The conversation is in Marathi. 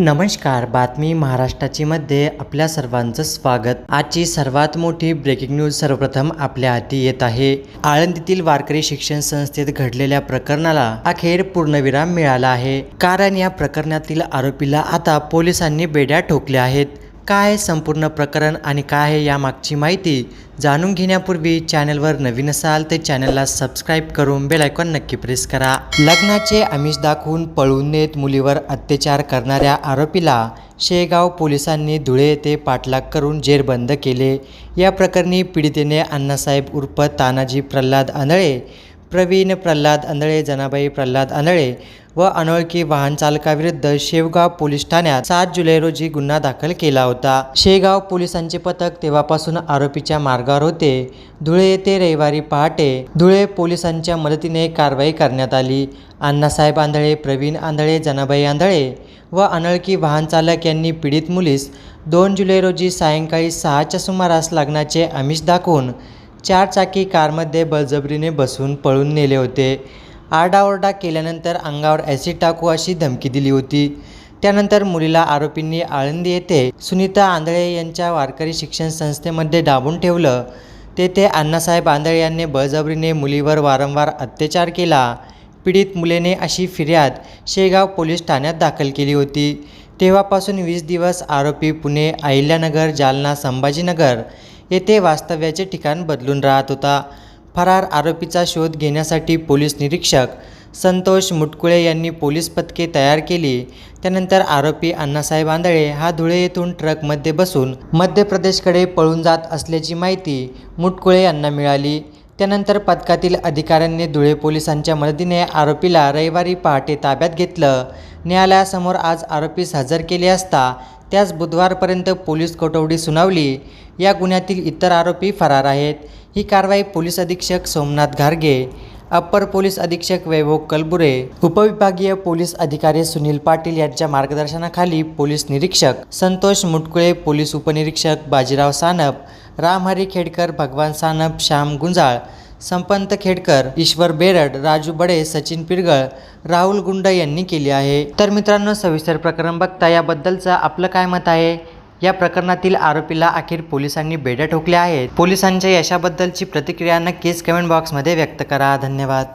नमस्कार बातमी महाराष्ट्राची मध्ये आपल्या सर्वांचं स्वागत. आजची सर्वात मोठी ब्रेकिंग न्यूज सर्वप्रथम आपल्या हाती येत आहे. आळंदीतील वारकरी शिक्षण संस्थेत घडलेल्या प्रकरणाला अखेर पूर्णविराम मिळाला आहे. कारण या प्रकरणातील आरोपीला आता पोलिसांनी बेड्या ठोकल्या आहेत. काय संपूर्ण प्रकरण आणि काय आहे यामागची माहिती जाणून घेण्यापूर्वी चॅनलवर नवीन असाल तर चॅनलला सबस्क्राईब करून बेल आयकॉन नक्की प्रेस करा. लग्नाचे आमिष दाखवून पळून नेत मुलीवर अत्याचार करणाऱ्या आरोपीला शेगाव पोलिसांनी धुळे येथे पाठलाग करून जेरबंद केले. या प्रकरणी पीडितेने अण्णासाहेब उर्फ तानाजी प्रल्हाद आंधळे प्रवीण प्रल्हाद आंधळे जनाबाई प्रल्हाद आंधळे व अनोळखी वाहन चालकाविरुद्ध शेवगाव पोलीस ठाण्यात सात जुलै रोजी गुन्हा दाखल केला होता. शेगाव पोलिसांचे पथक तेव्हापासून आरोपीच्या मार्गावर होते. धुळे येथे रविवारी पहाटे धुळे पोलिसांच्या मदतीने कारवाई करण्यात आली. अण्णासाहेब आंधळे प्रवीण आंधळे जनाबाई आंधळे व अनोळखी वाहन चालक यांनी पीडित मुलीस दोन जुलै रोजी सायंकाळी सहाच्या सुमारास लग्नाचे आमिष दाखवून चार चाकी कारमध्ये बळजबरीने बसवून पळून नेले होते. आरडाओरडा केल्यानंतर अंगावर ॲसिड टाकू अशी धमकी दिली होती. त्यानंतर मुलीला आरोपींनी आळंदी येथे सुनीता आंधळे यांच्या वारकरी शिक्षण संस्थेमध्ये डाबून ठेवलं. तेथे अण्णासाहेब आंधळे यांनी बळजबरीने मुलीवर वारंवार अत्याचार केला. पीडित मुलेने अशी फिर्याद शेगाव पोलीस ठाण्यात दाखल केली होती. तेव्हापासून वीस दिवस आरोपी पुणे अहिल्यानगर जालना संभाजीनगर येथे वास्तव्याचे ठिकाण बदलून राहत होता. फरार आरोपीचा शोध घेण्यासाठी पोलीस निरीक्षक संतोष मुटकुळे यांनी पोलीस पथके तयार केली. त्यानंतर आरोपी अण्णासाहेब आंधळे हा धुळे येथून ट्रकमध्ये बसून मध्य प्रदेशकडे पळून जात असल्याची माहिती मुटकुळे यांना मिळाली. त्यानंतर पथकातील अधिकाऱ्यांनी धुळे पोलिसांच्या मदतीने आरोपीला रविवारी पहाटे ताब्यात घेतलं. न्यायालयासमोर आज आरोपीस हजर केले असता त्यास बुधवारपर्यंत पोलीस कोठवडी सुनावली. या गुन्ह्यातील इतर आरोपी फरार आहेत. ही कारवाई पोलीस अधीक्षक सोमनाथ घारगे अप्पर पोलीस अधीक्षक वैभव कलबुरे उपविभागीय पोलीस अधिकारी सुनील पाटील यांच्या मार्गदर्शनाखाली पोलीस निरीक्षक संतोष मुटकुळे पोलीस उपनिरीक्षक बाजीराव सानप रामहरी खेडकर भगवान सानप श्याम गुंजाळ संपंत खेडकर ईश्वर बेरड राजू बडे सचिन पिरगळ राहुल गुंड यांनी केली आहे. तर मित्रांनो सविस्तर प्रकरण बघता याबद्दलचं आपलं काय मत आहे? या प्रकरणातील आरोपीला अखेर पोलिसांनी बेड्या ठोकल्या आहेत. पोलिसांच्या यशाबद्दलची प्रतिक्रिया नक्कीच कमेंट बॉक्समध्ये व्यक्त करा. धन्यवाद.